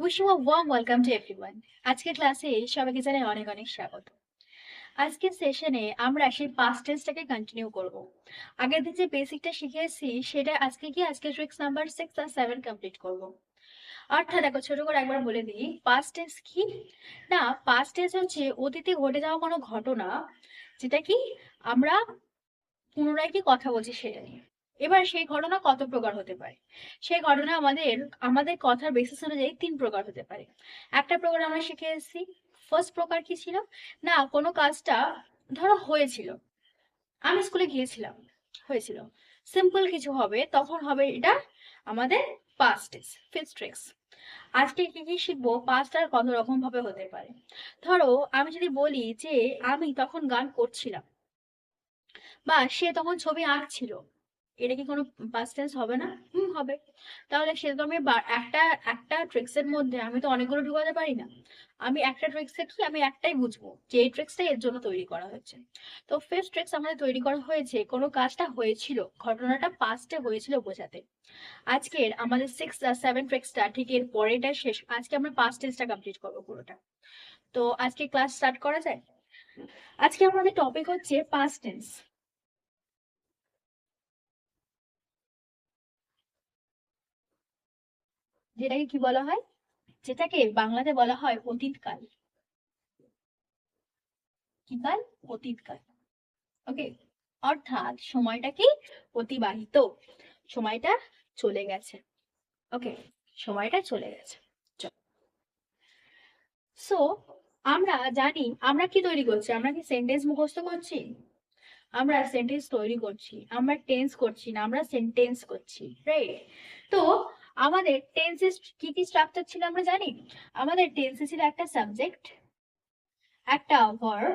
Wish you a warm welcome to everyone আজকের ক্লাসে সবাইকে জানাই অনেক অনেক স্বাগত। আজকের সেশনে আমরা সেই পাস্ট টেন্সটাকে কন্টিনিউ করব। আগের দিন যে বেসিকটা শিখেছি সেটা আজকে কি? আজকে ট্রিক্স নাম্বার সিক্স আর সেভেন কমপ্লিট করব। অর্থাৎ দেখো, ছোট করে একবার বলে দিই পাস্ট টেন্স কি? না পাস্ট টেন্স হচ্ছে অতীতে ঘটে যাওয়া কোনো ঘটনা, যেটা কি? আমরা পুনরায় কি কথা বলছি সেটা নিয়ে। এবার সেই ঘটনা কত প্রকার হতে পারে? সেই ঘটনা আমাদের আমাদের কথার বেসিস অনুযায়ী তিন প্রকার হতে পারে। একটা প্রকার আমরা শিখে এসেছি ফার্স্ট প্রকার কি ছিল? না, কোনো কাজটা ধরো হয়েছিল। আমি স্কুলে গিয়েছিলাম, হয়েছিল। সিম্পল কিছু হবে, তখন হবে এটা আমাদের পাস্ট ফিফথ ট্রিক্স আজকে কি কি শিখব? পাস্ট আর কত রকম ভাবে হতে পারে? ধরো, আমি যদি বলি যে, আমি তখন গান করছিলাম, বা সে তখন ছবি আঁকছিল এটা কি কোনো পাস্ট টেন্স হবে না? হুম, হবে। তাহলে সেটা তো আমি একটা একটা ট্রিক্সের মধ্যে আমি তো অনেকগুলো ঢুকাতে পারি না। আমি একটা ট্রিক্সে কি আমি একটাই বুঝব যে এই ট্রিক্সটা এর জন্য তৈরি করা হয়েছে। তো ফিফথ ট্রিক্স আমাদের তৈরি করা হয়েছে, কোনো কাজটা হয়েছিল, ঘটনাটা পাস্টে হয়েছিল বোঝাতে। আজকের আমাদের সিক্স আর সেভেন ট্রিক্সটা ঠিক এর পরেটা শেষ, আজকে আমরা পাস্ট টেন্সটা কমপ্লিট করব পুরোটা। তো আজকে ক্লাস স্টার্ট করা যায়? আজকে আমাদের টপিক হচ্ছে পাস্ট টেন্স যেটাকে কি বলা হয়? যেটাকে বাংলাতে বলা হয় অতীতকাল। কি কাল? অতীতকাল। ওকে অর্থাৎ সময়টা কি? অতিবাহিত। সময়টা চলে গেছে। ওকে সময়টা চলে গেছে। সো আমরা জানি, আমরা কি তৈরি করছি? আমরা কি সেন্টেন্স মুখস্থ করছি? আমরা সেন্টেন্স তৈরি করছি। আমরা টেন্স করছি না, আমরা সেন্টেন্স করছি। রাইট তো আমাদের টেন্সের কি কি স্ট্রাকচার ছিল আমরা জানি? আমাদের টেন্সে ছিল একটা সাবজেক্ট একটা ভার্ব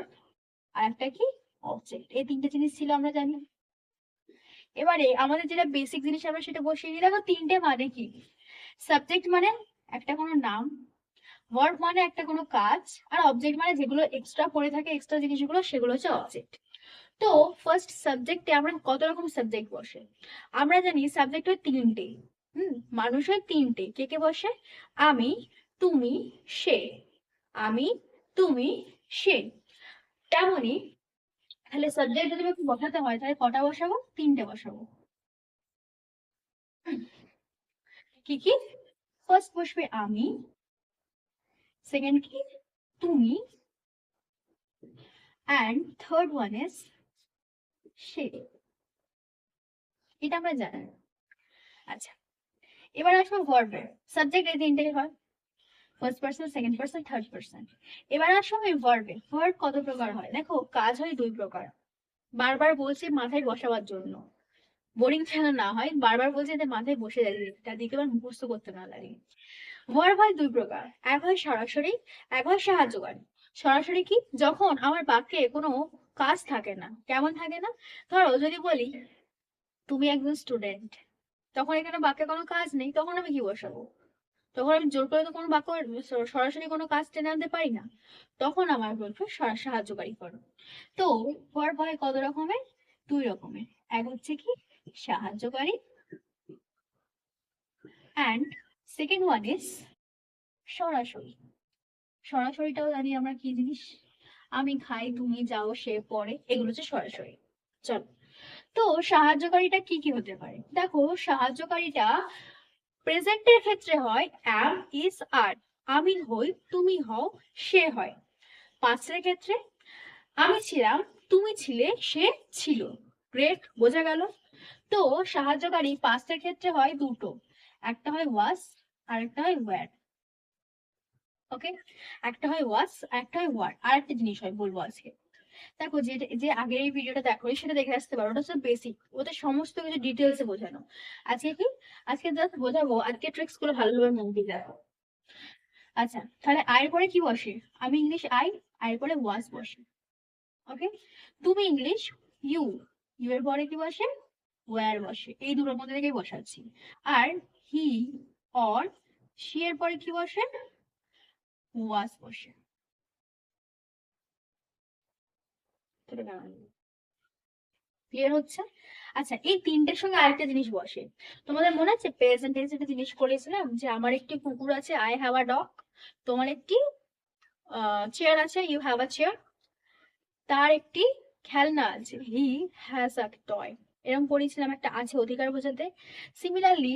আর একটা কি? অবজেক্ট এই তিনটে জিনিস ছিল আমরা জানি। এবারে আমাদের যেটা বেসিক জিনিস আমরা সেটা বসিয়ে দিই দেখো তিনটে মানে কি? সাবজেক্ট মানে একটা কোনো নাম ভার্ব মানে একটা কোনো কাজ, আর অবজেক্ট মানে যেগুলো এক্সট্রা পড়ে থাকে এক্সট্রা জিনিসগুলো, সেগুলো হচ্ছে অবজেক্ট তো ফার্স্ট সাবজেক্টে আমরা কত রকম সাবজেক্ট বসে? আমরা জানি সাবজেক্ট হয় তিনটে। হুম। মানুষ হয় তিনটে। কে কে বসে? আমি, তুমি, সে। আমি, তুমি, সে। তেমনই তাহলে সাবজেক্ট যদি আমাকে বসাতে হয়, তাহলে কটা বসাবো? তিনটে বসাবো। কি কি? ফার্স্ট বসবে আমি। সেকেন্ড কি? তুমি। অ্যান্ড থার্ড ওয়ান ইজ সে। এটা আমরা জানি। আচ্ছা। এবার আসব ভার্বে সাবজেক্ট এই তিনটেই হয়। First person second person third person এবার আসব আমি ভার্বে ভার্ব কত প্রকার হয়? দেখো, কাজ হয় দুই প্রকার। বারবার বলছি মাথায় বসাবার জন্য। বোরিং যেন না হয়, বারবার বলছি যাতে মাথায় বসে যায়। দিকে আবার মুখস্থ করতে না লাগে ভার্ব হয় দুই প্রকার। এক হয় সরাসরি, এক হয় সাহায্যকারী। সরাসরি কি? যখন আমার বাক্যে কোনো কাজ থাকে না। কেমন থাকে না? ধরো, যদি বলি, তুমি একজন স্টুডেন্ট তখন এখানে বাক্যে কোনো কাজ নেই, তখন আমি কি বসাবো? তখন আমি জোর করে তো কোনো বাক্য সরাসরি কোনো কাজ টেনে আনতে পারি না। তখন আমার বলবে সাহায্যকারী করো। তো ভার্ব হয় কত রকমের? দুই রকমের। এক হচ্ছে কি? সাহায্যকারী। অ্যান্ড সেকেন্ড ওয়ান ইজ সরাসরি। সরাসরিটাও জানি আমরা কি জিনিস? আমি খাই, তুমি যাও, সে পরে এগুলো হচ্ছে সরাসরি। চলো। তো সাহায্যকারীটা কি কি হতে পারে? দেখো, সাহায্যকারীটা প্রেজেন্টের ক্ষেত্রে হয় অ্যাম ইজ আর আমি হই, তুমি হও, সে হয়। পাস্টের ক্ষেত্রে, আমি ছিলাম, তুমি ছিলে, সে ছিল। গ্রেট বোঝা গেল? তো সাহায্যকারী পাস্টের ক্ষেত্রে হয় দুটো। একটা হয় ওয়াস আর একটা হয় ওয়্যার ওকে একটা হয় ওয়াস একটা হয় ওয়ার আর একটা জিনিস হয়, বলব আজকে। দেখো যে যে আগের এই ভিডিওটা দেখো সেটা দেখে আসতে পারো। ওটা বেসিক ওদের সমস্ত কিছু ডিটেলসে বোঝানো। আজকে কি? আজকে জাস্ট বোঝাবো আজকে ট্রিক্সগুলো ভালোভাবে মন দিয়ে দেখো। আচ্ছা তাহলে আয়ের পরে কি বসে? আমি ইংলিশ আই আয়ের পরে ওয়াজ বসে। ওকে তুমি ইংলিশ ইউ ইউ এর পরে কি বসে? ওয়ার বসে। এই দুটোর মধ্যে থেকেই বসাচ্ছি। আর হি অর সি এর পরে কি বসে? ওয়াস বসে। আচ্ছা এই তিনটের সঙ্গে আরেকটা জিনিস বসে। তোমাদের মনে আছে প্রেজেন্ট একটা জিনিস করেছিলাম, যে আমার একটি কুকুর আছে আই হ্যাভ আ ডগ তোমার একটি চেয়ার আছে ইউ হ্যাভ আ চেয়ার তার একটি খেলনা আছে হি হ্যাজ আ টয় এরকম পড়েছিলাম একটা আছে অধিকার বোঝাতে। সিমিলারলি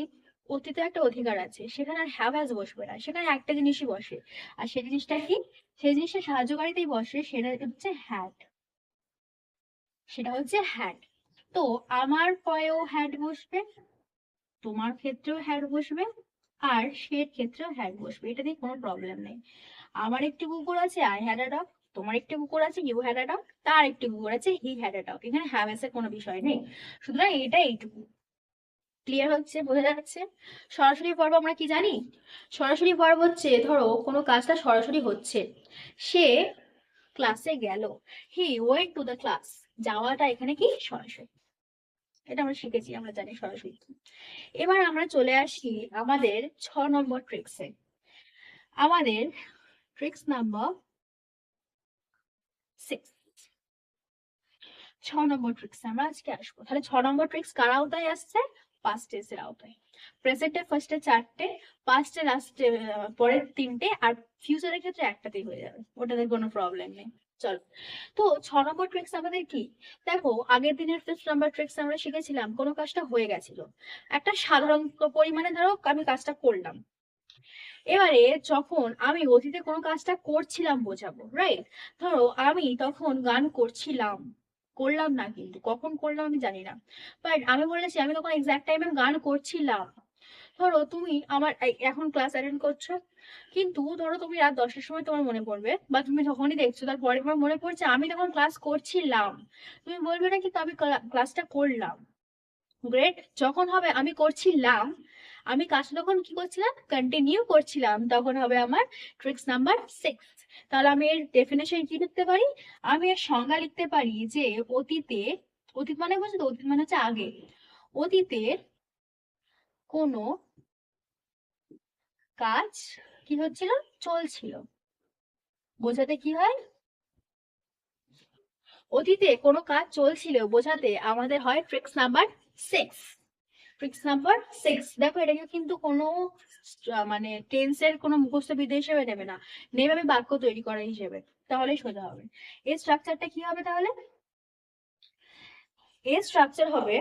অতীতে একটা অধিকার আছে, সেখানে আর হ্যাভ হ্যাজ বসবে না, সেখানে একটা জিনিসই বসে। আর সেই জিনিসটা কি? সেই জিনিসটা সাহায্যকারীতেই বসে, সেটা হচ্ছে হ্যাড সেটা হচ্ছে হ্যাড তো আমার পয়েও হ্যাড বসবে, তোমার ক্ষেত্রেও হ্যাড বসবে, আর সের ক্ষেত্রেও হ্যাড বসবে। এটা দিয়ে কোনো প্রবলেম নেই। আমার একটি কুকুর আছে আই হ্যাড ডগ তোমার একটি কুকুর আছে ইউ হ্যাড ডগ তার একটি কুকুর আছে হি হ্যাড ডগ এখানে হ্যাভেস এর কোনো বিষয় নেই। সুতরাং এটা এইটুকু। ক্লিয়ার হচ্ছে? বোঝা যাচ্ছে? সরাসরি পর্ব আমরা কি জানি? সরাসরি পর্ব হচ্ছে, ধরো, কোনো কাজটা সরাসরি হচ্ছে। সে ক্লাসে গেল। He went to the class যাওয়াটা এখানে কি সরাসরি। এটা আমরা শিখেছি, আমরা জানি সরাসরি। এবার আমরা চলে আসি আমাদের ছ নম্বর ট্রিক্সে আমাদের ট্রিক্স নাম্বার ছ নম্বর ট্রিক্স আমরা আজকে আসব। তাহলে ছ নম্বর ট্রিক্স কার আওতায় আসছে? পাস্ট টেন্সের আওতায়। প্রেজেন্টে ফার্স্টে চারটে পাস্টে লাস্টে পরের তিনটে, আর ফিউচারের ক্ষেত্রে একটাতেই হয়ে যাবে। ওটাতে কোনো প্রবলেম নেই। তো ছ নম্বর ট্রিক্স আমাদের কি? দেখো, আগের দিনের ফিফথ নাম্বার ট্রিক্স আমরা শিখেছিলাম, কোনো কাজটা হয়ে গেছিল। একটা সাধারণ পরিমাণে ধরো আমি কাজটা করলাম। এবারে যখন আমি অতীতে কোনো কাজটা করছিলাম বোঝাবো রাইট ধরো আমি তখন গান করছিলাম, করলাম না কিন্তু, কখন করলাম আমি জানি না। বাট আমি বলেছি, আমি তখন এক্সাক্ট টাইমে গান করছিলাম। ধরো তুমি আমার এখন ক্লাস অ্যাটেন্ড করছ কিন্তু ধরো তুমি রাত দশটার সময় তোমার মনে পড়বে বা তুমি যখনই দেখছ তারপরে তোমার মনে পড়ছে, আমি তখন ক্লাস করছিলাম। তুমি বলবে না কিন্তু আমি ক্লাসটা করলাম। গ্রেট যখন হবে আমি করছিলাম, আমি কাজটা তখন কি করছিলাম? কন্টিনিউ করছিলাম। তখন হবে আমার ট্রিক্স নাম্বার সিক্স তাহলে আমি এর ডেফিনেশন কি লিখতে পারি? আমি এর সংজ্ঞা লিখতে পারি যে অতীতে, অতীত মানে বুঝছ তো, অতীত মানে হচ্ছে আগে। অতীতের কোনো কাজ কি হচ্ছিল? চলছিল। বোঝাতে কি হয়? অতীতে কোনো কাজ চলছিল বোঝাতে আমাদের হয় tricks number six tricks number six দেখো, এটাকে কিন্তু কোনো মানে টেন্সের কোনো হিসেবে নেবে না। নেবে আমি বাক্য তৈরি করা হিসেবে। তাহলেই সোজা হবে। এই স্ট্রাকচারটা কি হবে তাহলে? এর স্ট্রাকচার হবে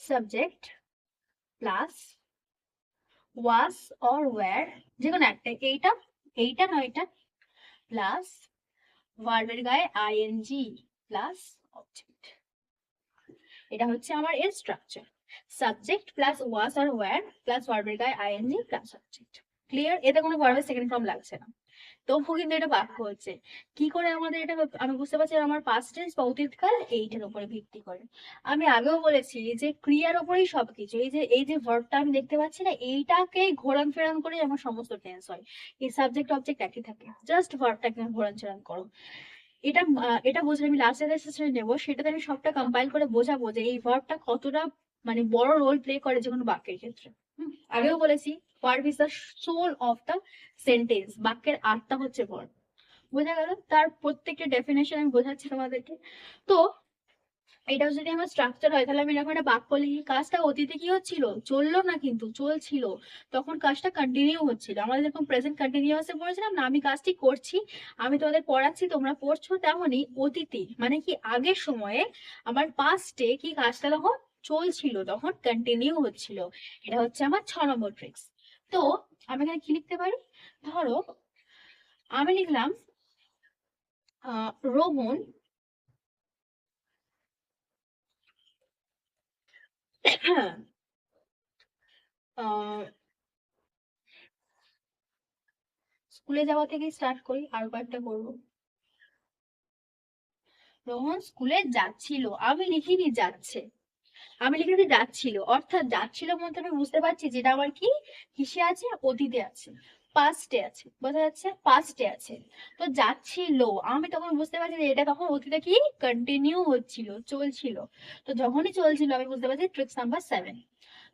subject plus was or were যে কোনো একটা এইটা এইটা নয় এটা প্লাস ভার্বের গায়ে আইএনজি প্লাস অবজেক্ট এটা হচ্ছে আমার এর স্ট্রাকচার সাবজেক্ট প্লাস ওয়াস আর ওয়্যার প্লাস ভার্বের গায়ে আইএনজি প্লাস অবজেক্ট ক্লিয়ার এতে কোনো ভার্বের সেকেন্ড ফর্ম লাগছে না। তবুও কিন্তু এটা বাক্য হচ্ছে। কি করে আমাদের এটা আমি বুঝতে পারছি আমার পাস্ট টেন্স বা অতীতকাল এইটার উপরে ভিত্তি করে। আমি আগেও বলেছি যে ক্রিয়ার উপরেই সবকিছু, এই যে এই যে ভার্বটা আমি দেখতে পাচ্ছি না এইটাকে ঘোরান ফেরান করে আমার সমস্ত টেন্স হয়। এই সাবজেক্ট অবজেক্ট একই থাকে। জাস্ট ভার্বটাকে ঘোরান ফেরান করো। এটা এটা বোঝা আমি লাস্ট সেশনে নেব, সেটাতে আমি সবটা কম্পাইল করে বোঝাবো যে এই ভার্বটা কতটা মানে বড় রোল প্লে করে যে কোনো বাক্যের ক্ষেত্রে। আগেও বলেছি verb is the soul of the sentence বাক্যের আত্মা হচ্ছে ভার্ব বোঝা গেল? তার প্রত্যেকটা ডেফিনেশন আমি বোঝাচ্ছি তোমাদেরকে। তো, এটাও যদি আমার স্ট্রাকচার হয়, তাহলে আমি এরকম একটা বাক্য লিখি, কাজটা অতীতে কি হচ্ছিল? চলল না কিন্তু, চলছিল। তখন কাজটা কন্টিনিউ হচ্ছিল। আমাদের যেরকম প্রেজেন্ট কন্টিনিউয়াসে পড়েছিলাম না, আমি কাজটি করছি, আমি তোমাদের পড়াচ্ছি, তোমরা পড়ছো তেমনই অতীতে। মানে কি আগের সময়ে আমার পাস্টে কি কাজটা তখন চলছিল, তখন কন্টিনিউ হচ্ছিল। এটা হচ্ছে আমার ছ নম্বর ট্রিক্স তো আমি এখানে কি লিখতে পারি? ধরো আমি লিখলাম আহ, স্কুলে যাওয়া থেকে স্টার্ট করি আর কয়েকটা করব। রোহন স্কুলে যাচ্ছিল আমি লিখিনি যাচ্ছে। আমি লিখেছি যাচ্ছিল, অর্থাৎ যাচ্ছিল বলতে আমি বুঝতে পারছি যেটা আমার কি? কিসে আছে? অতীতে আছে পাস্টে আছে, বোঝা যাচ্ছে? পাস্টে আছে। তো যাচ্ছিল, আমি তখন বুঝতে পারছি যে এটা তখন অতীতে কি? কন্টিনিউ হচ্ছিল, চলছিল। তো যখনই চলছিল, আমি বুঝতে পারছি ট্রিক্স নাম্বার সেভেন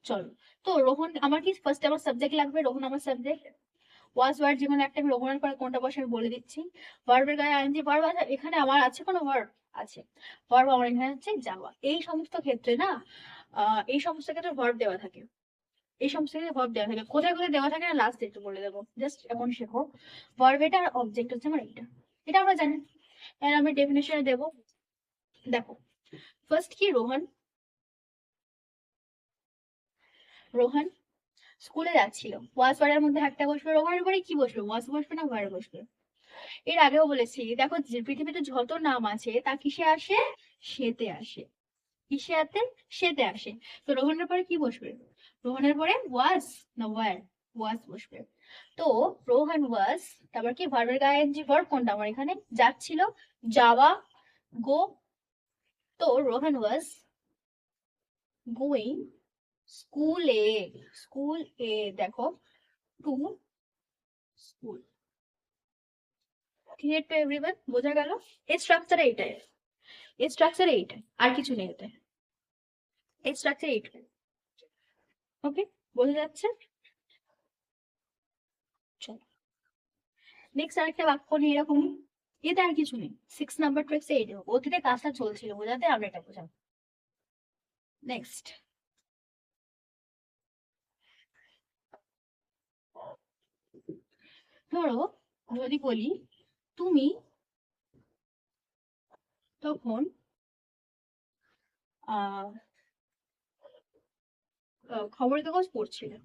চলো, তো রোহন, আমার কি ফার্স্ট আমার সাবজেক্ট লাগবে? রোহন, আমার সাবজেক্ট ওয়াজ ওয়ার্ড যেকোনো একটা রোহনের পরে কোনটা বসে আমি বলে দিচ্ছি। ভার্বের গায়ে আইনজি ভার্ব আছে, এখানে আমার আছে কোনো ভার্ব আছে। ভার্ব আমার এখানে হচ্ছে যাওয়া। এই সমস্ত ক্ষেত্রে না এই সমস্ত ক্ষেত্রে ভার্ব দেওয়া থাকে। এই সমস্ত ক্ষেত্রে ভার্ব দেওয়া থাকে। কোথায় কোথায় দেওয়া থাকে না লাস্ট একটু বলে দেবো। জাস্ট এমন শেখো। ভার্ব অবজেক্ট হচ্ছে আমার এটা এটা আমরা জানি। এর আমি ডেফিনেশনে দেবো। দেখো। ফার্স্ট কি রোহন রোহন স্কুলে যাচ্ছিল। ওয়াজ ওয়ার্ডের মধ্যে একটা বসবে রোহনের পরে কি বসবে ওয়াজ বসবে না ওয়ার বসবে? এর আগেও বলেছি, দেখো পৃথিবীতে যত নাম আছে, তা কিসে আসে? সেতে আসে। কিসে আতে সেতে আসে। তো রোহনের পরে কি বসবে? রোহনের পরে ওয়াজ না ওয়ার? ওয়াজ বসবে। তো রোহন ওয়াজ, তারপর কি? ভার্বের গায়ে যে ভার্ব কোনটা? আমার এখানে যাচ্ছিল। যাওয়া, গো। তো রোহন ওয়াজ গোয়িং স্কুলে স্কুল এ, দেখো, to, school. Clear to everyone বোঝা গেল? এই স্ট্রাকচার এইটাই। এই স্ট্রাকচার এইটাই। আর কিছু নেই এতে। এই স্ট্রাকচার এইটাই। ওকে বোঝা যাচ্ছে? চলো। নেক্সট আরেকটা বাক্য নিয়ে এরকম। এতে আর কিছু নেই। সিক্স নাম্বার ট্রিক্স এইট অতীতে কাজটা চলছিল বোঝাতে, আমরা এটা বোঝাবো। নেক্সট ধরো যদি বলি তুমি তখন খবরের কাগজ পড়ছিলে।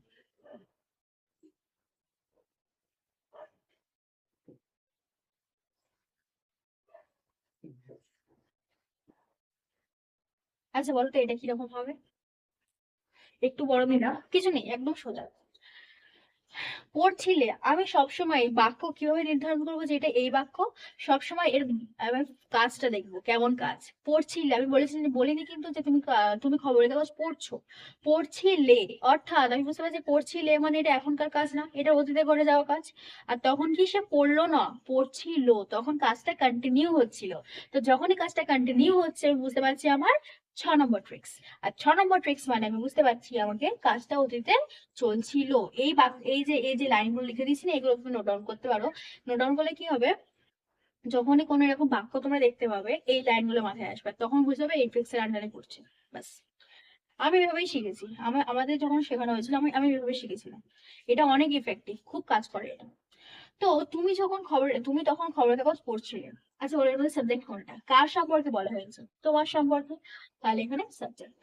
আচ্ছা বলো তো এটা কীরকম হবে? একটু বড় মেয়েরা কিছু নেই একদম সোজা। পড়ছিলে? আমি সবসময় বাক্য কীভাবে নির্ধারণ করব যে এটা এই বাক্য, সবসময় এর কাজটা দেখব, কেমন কাজ? পড়ছিলে? আমি বলেছি, বলিনি কিন্তু যে তুমি তুমি খবরের কাগজ পড়ছো। পড়ছিলে? অর্থাৎ আমি বুঝতে পারছি পড়ছিলে মানে এটা এখনকার কাজ না, এটা অতীতে করে যাওয়া কাজ। আর তখন কি সে পড়ল না? পড়ছিল। তখন কাজটা কন্টিনিউ হচ্ছিল। তো যখনই কাজটা কন্টিনিউ হচ্ছে বুঝতে পারছি আমার ছ নম্বর ট্রিক্স আর ছ নম্বর ট্রিক্স মানে আমি বুঝতে পারছি আমাকে কাজটা অতীতে চলছিল। এই এই যে এই যে লাইনগুলো লিখে দিচ্ছি না, এগুলো তুমি নোট ডাউন করতে পারো। নোট ডাউন করলে কি হবে? যখনই কোনো এরকম বাক্য তোমরা দেখতে পাবে, এই লাইনগুলো মাথায় আসবে। তখন বুঝতে হবে এই ট্রিক্সের আন্ডারে করছে। ব্যাস। আমি এভাবেই শিখেছি। আমাদের যখন শেখানো হয়েছিল, আমি আমি এভাবে শিখেছিলাম। এটা অনেক ইফেক্টিভ খুব কাজ করে এটা। তো তুমি যখন খবর, তুমি তখন খবরের কাগজ পড়ছিলে। আচ্ছা ওর মধ্যে সাবজেক্ট কোনটা? কার সম্পর্কে বলা হয়েছে? তোমার সম্পর্কে? তাহলে এখানে সাবজেক্ট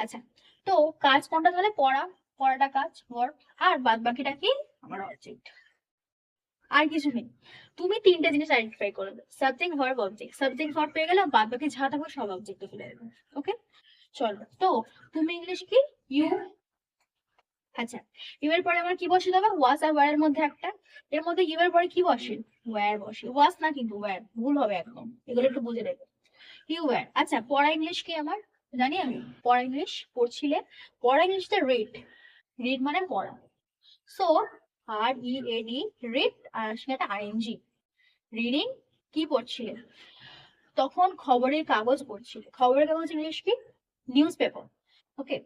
আচ্ছা তো কাজ কোনটা তাহলে? পড়া, পড়াটা কাজ verb আর বাদ বাকিটা কি? আমার অবজেক্ট আর কিছু নেই। তুমি তিনটে জিনিস আইডেন্টিফাই করে করবে subject verb object subject verb পেয়ে গেলে বাদ বাকি যা থাকবে সব অবজেক্টে ফেলে দেবে ওকে চলো, তো তুমি ইংলিশ কি? ইউ আচ্ছা এর পরে আমার কি বসে দেবে? ওয়াস আর ওয়ার এর মধ্যে একটা। এর মধ্যে এর পরে কি বসে? ওয়্যার বসে। ওয়াস না কিন্তু ওয়্যার ভুল হবে একদম। এগুলো একটু বুঝে নেবে ইউ ওয়্যার আচ্ছা পড়া ইংলিশ কি আমার? জানি আমি। পড়া ইংলিশ পড়ছিলে। পড়া ইংলিশটা রিড রিড মানে পড়া। So R E A D read আর সেটা আইএনজি রিডিং কি পড়ছিলে? তখন খবরের কাগজ পড়ছিলে। খবরের কাগজ ইংলিশ কি? News paper okay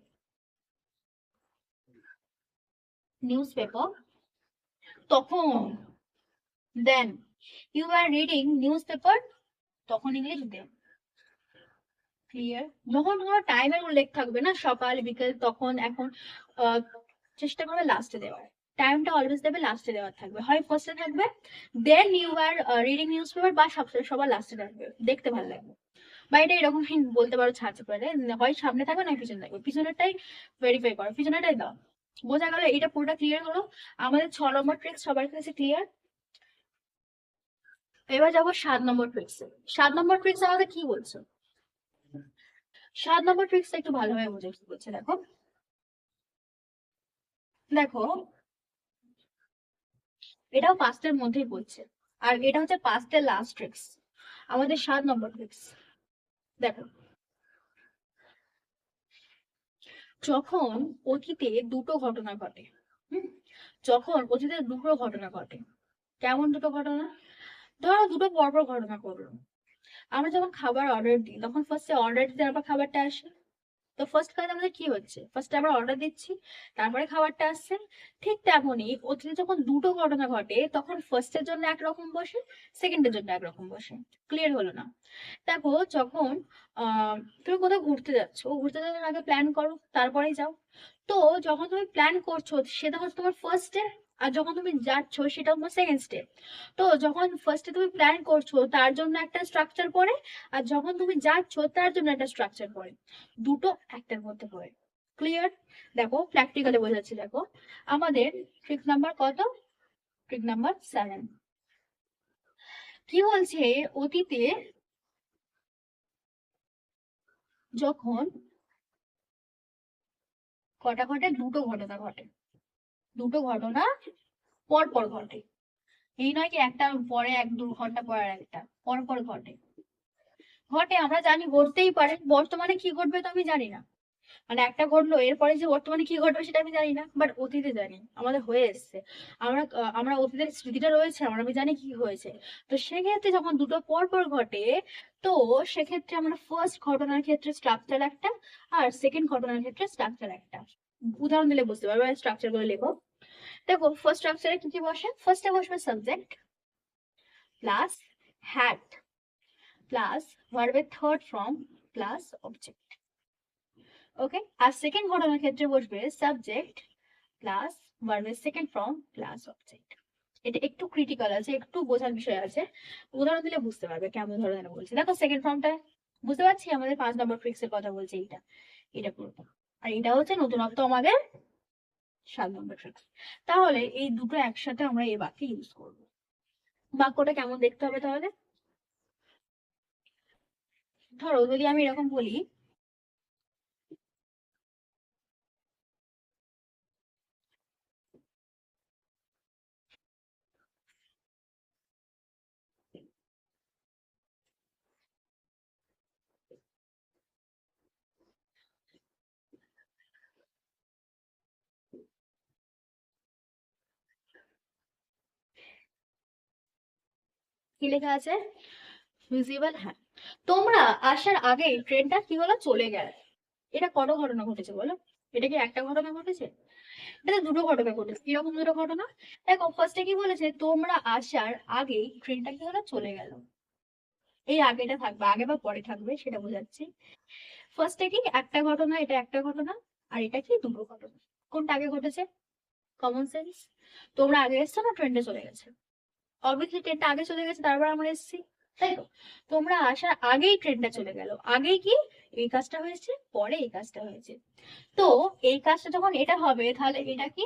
news paper তখন then you are reading news paper তখন ইংলিশ দেন যখন তোমার উল্লেখ থাকবে না, সকাল, বিকেল, তখন, এখন চেষ্টা করবে লাস্টে দেওয়ার। টাইমটা অলওয়েজ দেবে লাস্টে দেওয়ার থাকবে। হয় ফার্স্টে থাকবে then you are reading news paper বা সবসময় সবার লাস্টে থাকবে। দেখতে ভালো লাগবে। বা এটা এরকম বলতে পারো ছাড়তে পারে। হয় সামনে থাকবে না, পিছনে থাকবে। পিছনেরটাই ভেরিফাই করো, পিছনেরটাই দাও। বোঝা গেল এটা পুরোটা ক্লিয়ার হলো? আমাদের ছ নম্বর ট্রিক্স সবার কাছে ক্লিয়ার এবার যাব সাত নম্বর ট্রিক্স সাত নম্বর ট্রিক্স আমাদের কি বলছো? সাত নম্বর ট্রিক্সটা একটু ভালোভাবে বুঝে কি বলছে, দেখো। দেখো, এটাও পাঁচটার মধ্যেই বলছে। আর এটা হচ্ছে পাঁচটার লাস্ট ট্রিক্স আমাদের সাত নম্বর ট্রিক্স দেখো যখন অতীতে দুটো ঘটনা ঘটে যখন অতীতে দুটো ঘটনা ঘটে, কেমন দুটো ঘটনা? ধরো দুটো পরপর ঘটনা করল আমরা যখন খাবার অর্ডার দিই, তখন ফার্স্টে অর্ডার দিতে আবার খাবারটা আসে। তো ফার্স্ট কাজ আমাদের কি হচ্ছে? ফার্স্ট আমরা অর্ডার দিচ্ছি, তারপরে খাবারটা আসছে। ঠিক তেমনই অতীতে যখন দুটো ঘটনা ঘটে, তখন ফার্স্টের জন্য একরকম বসে সেকেন্ডের জন্য একরকম বসে। ক্লিয়ার হলো না? দেখো, যখন তুমি কোথাও ঘুরতে যাচ্ছ, ঘুরতে যাওয়ার আগে প্ল্যান করো, তারপরেই যাও। তো যখন তুমি প্ল্যান করছ, সেটা হচ্ছে তোমার ফার্স্ট স্টেপ আর যখন তুমি যাচ্ছ সেটা তোমার সেকেন্ড স্টেপ তো যখন ফার্স্টে তুমি প্ল্যান করছ, তার জন্য একটা স্ট্রাকচার পড়ে আর যখন তুমি যাচ্ছ, তার জন্য একটা স্ট্রাকচার পড়ে দুটো একটার মধ্যে পড়ে ক্লিয়ার দেখো প্র্যাকটিক্যালি বোঝাচ্ছি, দেখো। আমাদের ট্রিক নাম্বার কত? ট্রিক নাম্বার সেভেন কি বলছে? অতীতে যখন কটা ঘটে? দুটো ঘটনা ঘটে। দুটো ঘটনা পর পর ঘটে। এই নয় কি একটা পরে এক দু ঘণ্টা পর আর একটা পর পর ঘটে। ঘটে, আমরা জানি ঘটতেই পারে, বর্তমানে কি ঘটবে তো আমি জানি না। মানে একটা ঘটলো, এরপরে যে বর্তমানে কি ঘটবে সেটা আমি জানি না বাট অতীতে জানি, আমাদের হয়ে এসছে। আমরা আমরা অতীতের স্মৃতিটা রয়েছে, আমরা আমি জানি কি হয়েছে। তো সেক্ষেত্রে যখন দুটো পর পর ঘটে, তো সেক্ষেত্রে আমরা ফার্স্ট ঘটনার ক্ষেত্রে স্ট্রাকচার একটা, আর সেকেন্ড ঘটনার ক্ষেত্রে স্ট্রাকচার একটা। উদাহরণ দিলে বুঝতে পারবে স্ট্রাকচারগুলো লেখো। দেখো ফার্স্ট স্ট্রাকচারে কি কি বসে? ফার্স্টে বসবে সাবজেক্ট প্লাস হ্যাড প্লাস ভার্বের third form plus object okay আর সেকেন্ড ঘটনার ক্ষেত্রে বসবে সাবজেক্ট প্লাস ভার্বের সেকেন্ড ফর্ম প্লাস অবজেক্ট এটা একটু ক্রিটিক্যাল আছে, একটু বোঝার বিষয় আছে। উদাহরণ দিলে বুঝতে পারবে কেমন ধরনের বলছি। দেখো সেকেন্ড ফর্মটা বুঝতে পারছি, আমাদের পাঁচ নম্বর ফিক্স এর কথা বলছে এইটা। এটা পুরোটা। আর এটা হচ্ছে নতুনত্ব আমাদের সাত নম্বর তাহলে এই দুটো একসাথে আমরা এই বাক্যে ইউজ করব। বাক্যটা কেমন দেখতে হবে তাহলে? ধরো যদি আমি এরকম বলি কি লেখা আছে? ভিজিবল হ্যাঁ। তোমরা আসার আগেই ট্রেনটা কি হলো? চলে গেল। এটা কত ঘটনা ঘটেছে বলো? এটা কি একটা ঘটনা ঘটেছে? এটা দুটো ঘটনা ঘটেছে। কীরকম দুটো ঘটনা? দেখো ফার্স্টে কি বলেছে, তোমরা আসার আগেই ট্রেনটা কি হলো? চলে গেল। এই আগেটা থাকবে, আগে বা পরে থাকবে, সেটা বোঝাচ্ছি। ফার্স্টে কি? একটা ঘটনা, এটা একটা ঘটনা, আর এটা কি? দুটো ঘটনা। কোনটা আগে ঘটেছে? কমন সেন্স তোমরা আগে এসছো না, ট্রেনটা চলে গেছে? অবভিয়াসলি ট্রেনটা আগে চলে গেছে, তারপর আমরা এসেছি। তাই তো? তোমরা আসার আগেই ট্রেনটা চলে গেল। আগেই কি? এই কাজটা হয়েছে, পরে এই কাজটা হয়েছে। তো এই কাজটা যখন এটা হবে, তাহলে এটা কি?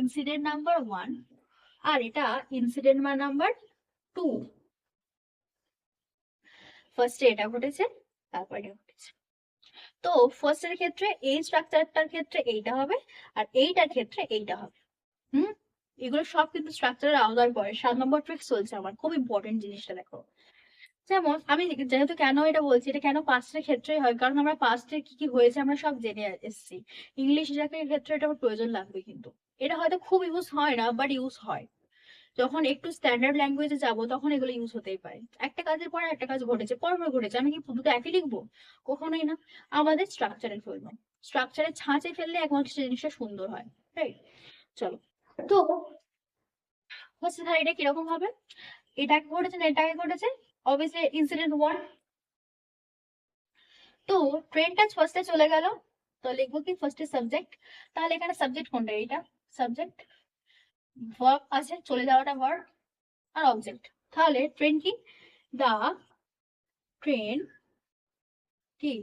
ইনসিডেন্ট নাম্বার ওয়ান আর এটা ইনসিডেন্ট নাম্বার টু ফার্স্টে এটা ঘটেছে, তারপর ঘটেছে। তো ফার্স্টের ক্ষেত্রে এই স্ট্রাকচারটার ক্ষেত্রে এইটা হবে, আর এইটার ক্ষেত্রে এইটা হবে। হুম? এগুলো সব কিন্তু স্ট্রাকচারের আওতায় পড়ে সাত নম্বর ট্রিক্স চলছে আমার, খুব ইম্পর্টেন্ট জিনিসটা দেখো। যেমন আমি যেহেতু কেন এটা বলছি, এটা কেন পাঁচটার ক্ষেত্রেই হয়? কারণ আমরা পাস্টে কি কি হয়েছে আমরা সব জেনে এসেছি। ইংলিশ জাতীয় ক্ষেত্রে এটা আমার প্রয়োজন লাগবে কিন্তু। এটা হয়তো খুব ইউজ হয় না বাট ইউজ হয়। যখন একটু স্ট্যান্ডার্ড ল্যাঙ্গুয়েজে যাব, তখন এগুলো ইউজ হতেই পারে। একটা কাজের পরে একটা কাজ ঘটেছে পরপর ঘটেছে। আমি কি দুটো একই লিখব? কখনোই না। আমাদের স্ট্রাকচারে ফেলব স্ট্রাকচারে ছাঁচে ফেললে একমাত্র জিনিসটা সুন্দর হয় রাইট চলো। তো হচ্ছে তাহলে এটা কীরকম হবে? এটা আগে ঘটেছে না এটা আগে ঘটেছে? অবভিয়াসলি ইনসিডেন্ট ওয়ান তো ট্রেনটা ফার্স্টে চলে গেল। তো লিখব কি ফার্স্টে সাবজেক্ট তাহলে এখানে সাবজেক্ট কোনটা? এইটা সাবজেক্ট ভার্ব আছে, চলে যাওয়াটা ভার্ব আর অবজেক্ট তাহলে ট্রেন কি? দা ট্রেন কি?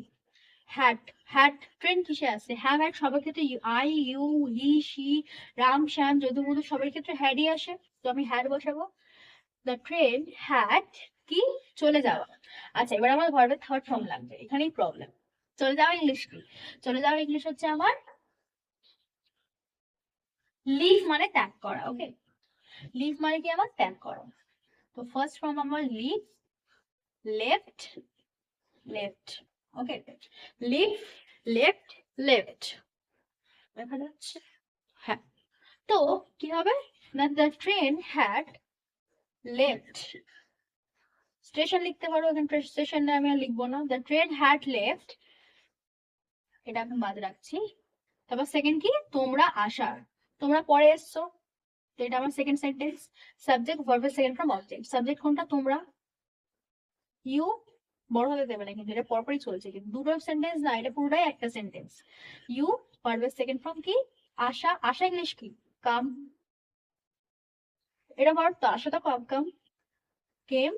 হ্যাট হ্যাট ট্রেন কিসে আছে? হ্যাভ হ্যাট সবার ক্ষেত্রে I you he she Ram, Shyam Jadu Madhu সবার ক্ষেত্রে হ্যাডই আসে। তো আমি হ্যাড বসাবো। দ্য ট্রেন হ্যাড কি? চলে যাওয়া। আচ্ছা এবার আমার ভার্বের থার্ড ফর্ম লাগবে। এখানেই প্রবলেম চলে যাওয়া ইংলিশ কি? চলে যাওয়া ইংলিশ হচ্ছে আমার লিভ মানে ত্যাগ করা ওকে লিভ মানে কি আমার? ত্যাগ করা। তো ফার্স্ট ফর্ম আমার leave left left okay leave left left দেখা যাচ্ছে হ্যাঁ। তো কি হবে? না the train had left station লিখতে পারো, এখানে স্টেশন আমি আর লিখব না। দ্য ট্রেন হ্যাড লেফট এটা আমি বাদ রাখছি। তারপর সেকেন্ড কি? তোমরা আসার। তোমরা পরে এসছো। তো এটা আমার সেকেন্ড সেন্টেন্স সাবজেক্ট ভার্বের সেকেন্ড ফ্রম অবজেক্ট সাবজেক্ট কোনটা? তোমরা। ইউ বড় হতে দেবে না, কিন্তু এটা পরপরই চলছে। কিন্তু দুটো সেন্টেন্স না, এটা পুরোটাই একটা সেন্টেন্স ইউ ভার্বের সেকেন্ড ফ্রম কি? আশা আশা ইংলিশ কি? কাম এটা ভার্ব তো, আশা তো কাম কাম কেম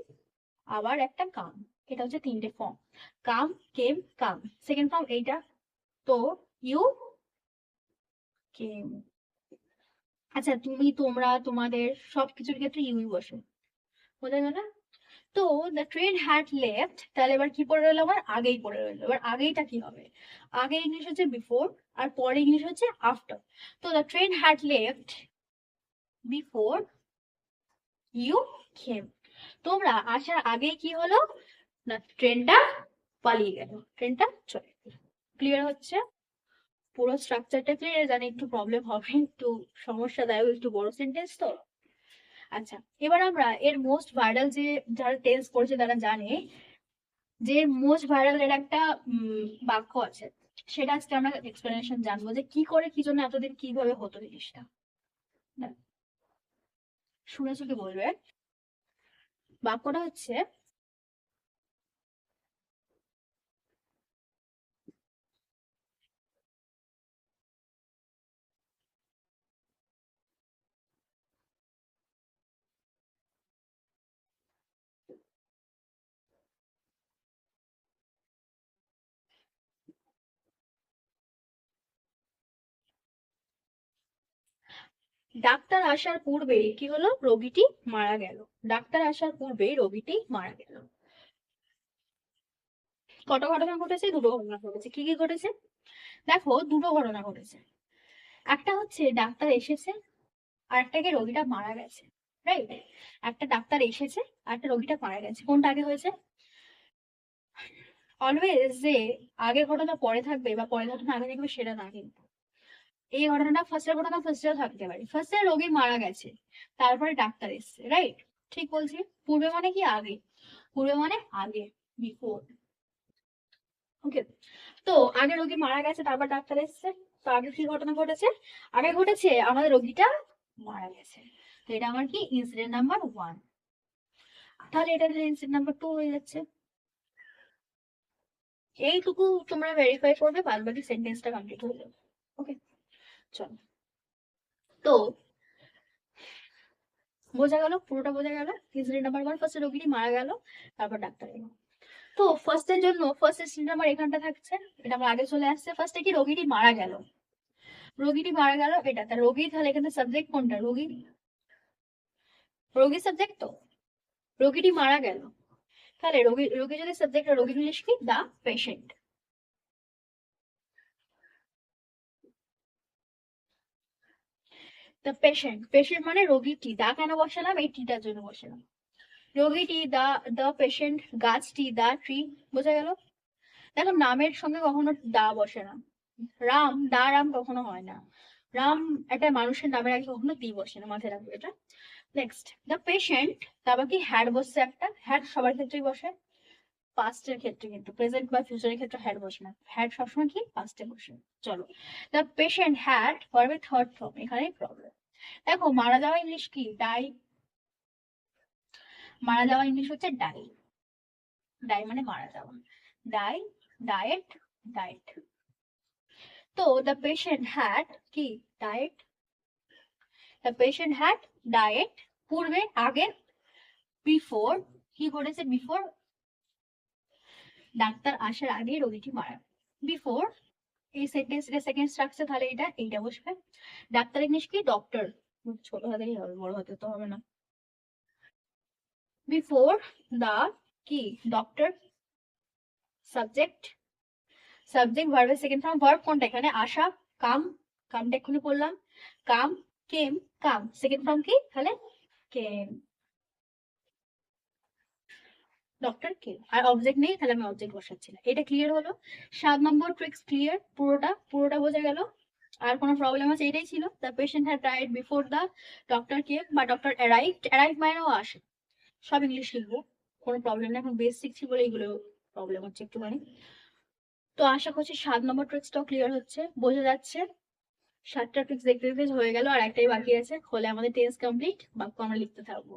আবার একটা কাম এটা হচ্ছে তিনটে form come came come second form এইটা। তো ইউ কেম আচ্ছা তুমি, তোমরা, তোমাদের সবকিছুর ক্ষেত্রে ইউই বসে। বোঝা গেল তো দ্য ট্রেন হ্যাড লেফট তাহলে এবার কি পড়ে রইল আমার? আগেই পড়ে রইল। এবার আগেইটা কি হবে? আগে ইংলিশ হচ্ছে বিফোর আর পরে ইংলিশ হচ্ছে আফটার তো the train had left before you came তোমরা আসার আগে কি হলো? না ট্রেনটা পালিয়ে গেল। ট্রেনটা চলে ক্লিয়ার হচ্ছে? পুরো স্ট্রাকচারটা ক্লিয়ার জানি একটু প্রবলেম হবে, একটু সমস্যাদায়ক, একটু বড় সেন্টেন্স তো? আচ্ছা এবার আমরা এর মোস্ট ভাইরাল যে যারা টেন্স করছে তারা জানে যে মোস্ট ভাইরাল এর একটা বাক্য আছে সেটা আজকে আমরা এক্সপ্লেনেশন জানব যে কি করে, কি জন্য এতদিন কীভাবে হতো জিনিসটা। শুনেছো কি বলবে বাক্যটা হচ্ছে ডাক্তার আসার পূর্বে কি হলো? রোগীটি মারা গেল। ডাক্তার আসার পূর্বে রোগীটি মারা গেল। কত ঘটনা ঘটেছে? দুটো ঘটনা ঘটেছে। কি কি ঘটেছে? দেখো, দুটো ঘটনা ঘটেছে। একটা হচ্ছে, ডাক্তার এসেছে, আর একটাকে রোগীটা মারা গেছে রাইট একটা ডাক্তার এসেছে, আর একটা রোগীটা মারা গেছে। কোনটা আগে হয়েছে? অলওয়েজ যে আগের ঘটনা পরে থাকবে বা পরের ঘটনা আগে থাকবে সেটা না কিন্তু। এই ঘটনাটা ফার্স্টের ঘটনা ফার্স্টেও থাকতে পারে। ফার্স্টে রোগী মারা গেছে, তারপরে ডাক্তার এসছে রাইট ঠিক বলছি? পূর্বে মানে কি? আগে। পূর্বে মানে আগে বিফোর ওকে তো আগে রোগী মারা গেছে, তারপর ডাক্তার এসছে, তো আগে কি ঘটনা ঘটেছে? আগে ঘটেছে আমাদের রোগীটা মারা গেছে। তো এটা আমার কি? ইনসিডেন্ট নাম্বার ওয়ান তাহলে এটা ইনসিডেন্ট নাম্বার টু হয়ে যাচ্ছে। এইটুকু তোমরা ভেরিফাই করবে বাদ বাকি সেন্টেন্সটা কমপ্লিট হয়ে যাবে। ওকে চলো। তো বোঝা গেল, পুরোটা বোঝা গেল। ইনসিডেন্ট নাম্বার ওয়ান ফার্স্টে রোগীটি মারা গেল, তারপর ডাক্তার এলো। তো ফার্স্টের জন্য ফার্স্ট ইনসিডেন্ট নাম্বার এখানটা থাকছে, এটা আমার আগে চলে আসছে। ফার্স্টে কি রোগীটি মারা গেল? রোগীটি মারা গেল, এটা তার রোগী, তাহলে এখানে সাবজেক্ট কোনটা? রোগী? রোগী সাবজেক্ট তো? রোগীটি মারা গেল। তাহলে রোগী রোগী যদি সাবজেক্ট রোগী ইংলিশ কি? The patient the patient patient মানে রোগীটি দা কেন বসালাম? এই টিটার জন্য বসালাম। রোগীটি দা দ্য পেশেন্ট গাছটি দা ট্রি বোঝা গেল? দেখো, নামের সঙ্গে কখনো দা বসে না। রাম, দা, রাম কখনো হয় না। রাম একটা মানুষের নামের আগে কখনো দি বসে না, মাথায় রাখবে এটা। নেক্সট দ্য পেশেন্ট তারপর কি? হ্যাড বসছে একটা। হ্যাড সবার ক্ষেত্রেই বসে। পাস্টের ক্ষেত্রে কিন্তু প্রেজেন্ট বা ফিউচারের ক্ষেত্রে হ্যাড বসে না। হ্যাড সবসময় কি? পাস্টে বসে। চলো। দ্য পেশেন্ট হ্যাড ফরবে থার্ড ফর্ম এখানেই প্রবলেম দেখো, মারা যাওয়া ইংলিশ কি? ডাই মারা যাওয়া ইংলিশ হচ্ছে ডাই ডাই মানে মারা যাওয়া। ডাই ডায়েট ডায়েট তো দ্য পেশেন্ট হ্যাড কি? Died the patient had died পূর্বে আগে বিফোর কি করেছে বিফোর ডাক্তার আসার আগে রোগীটি মারা বিফোর এই সেন্টেন্স এটা সেকেন্ড স্ট্রাকচার তাহলে এটা এইটা বসবে। ডাক্তার ইংলিশ কি? ডক্টর ছোট হাতেরই হবে, বড় হাতে তো হবে না। বিফোর দা কি? ডক্টর সাবজেক্ট সাবজেক্ট ভার্বের সেকেন্ড ফর্ম ভার্ব কোনটা? এখানে আসা, কাম, কামটা এক্ষুনি বললাম কাম কেম কাম সেকেন্ড ফর্ম কি? তাহলে কেম ডক্টর কে আর অবজেক্ট নেই, তাহলে আমি অবজেক্ট বসাচ্ছি না। এটা ক্লিয়ার হলো? সাত নম্বর ট্রিক্স ক্লিয়ার পুরোটা পুরোটা বোঝা গেল? আর কোনো প্রবলেম আছে? এটাই ছিল। The patient had died before the doctor came বা ডক্টর অ্যারাইভড অ্যারাইভ মানেও আসে। সব ইংলিশ লিখব, কোনো প্রবলেম নেই, এখন বেসিক ছিল এগুলো প্রবলেম হচ্ছে একটুখানি। তো আশা করছি সাত নম্বর ট্রিক্সটাও ক্লিয়ার হচ্ছে, বোঝা যাচ্ছে। সাতটা ট্রিক্স দেখতে দেখতে হয়ে গেল, আর একটাই বাকি আছে, হলে আমাদের টেস্ট কমপ্লিট বাক্য আমরা লিখতে থাকব।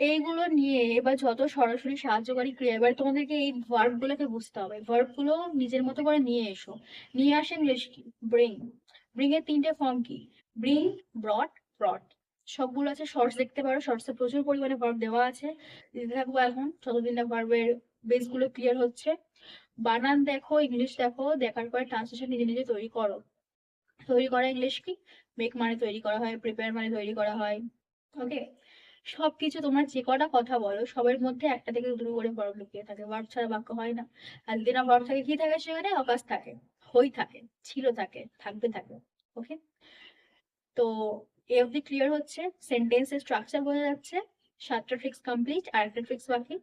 এইগুলো নিয়ে এবার যত সরাসরি সাহায্যকারী ক্রিয়া, এবার তোমাদেরকে এই ভার্ব গুলোকে বুঝতে হবে। ভার্বগুলো নিজের মতো করে নিয়ে এসো। নিয়ে আসে ইংলিশ কি? ব্রিং ব্রিং এর তিনটে ফর্ম কি? ব্রিং ব্রট ব্রট সবগুলো আছে শর্টস দেখতে পারো। শর্টসে প্রচুর পরিমাণে ভার্ব দেওয়া আছে। দিতে থাকব এখন। যতদিন না ভার্বের বেসগুলো ক্লিয়ার হচ্ছে। বানান দেখো ইংলিশ দেখো, দেখার পরে ট্রান্সলেশন নিজে নিজে তৈরি করো। তৈরি করা ইংলিশ কি? মেক মানে তৈরি করা হয় প্রিপেয়ার মানে তৈরি করা হয়। ওকে সবকিছু তোমরা যে কটা কথা বলো, সবের মধ্যে একটা থেকে দুটো করে ভার্ব লুকিয়ে থাকে। ভার্ব ছাড়া বাক্য হয় না। আর যদি না ভার্ব থাকে, কি থাকে সেখানে? অকাশ থাকে, হই থাকে, ছিল থাকে, থাকবে থাকে ওকে তো এ অবধি ক্লিয়ার হচ্ছে। সেন্টেন্সের স্ট্রাকচার বোঝা যাচ্ছে। সাতটা ট্রিক্স কমপ্লিট আর একটা ট্রিক্স বাকি।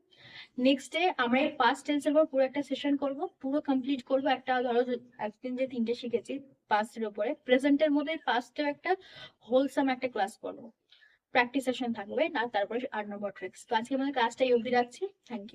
নেক্সট ডে আমরা এই পাস্ট টেন্সের উপর পুরো একটা সেশন করব। পুরো কমপ্লিট করব একটা, ধরো একদিন যে তিনটে শিখেছি পাস্টের উপরে। প্রেজেন্টের মধ্যে পাস্টেও একটা হোলসাম একটা ক্লাস করব। প্র্যাকটিস সেশন থাকবে, না, তারপরে আট নম্বর ট্রিক্স তো আজকে আমাদের ক্লাসটা এই অবধি রাখছি। Thank you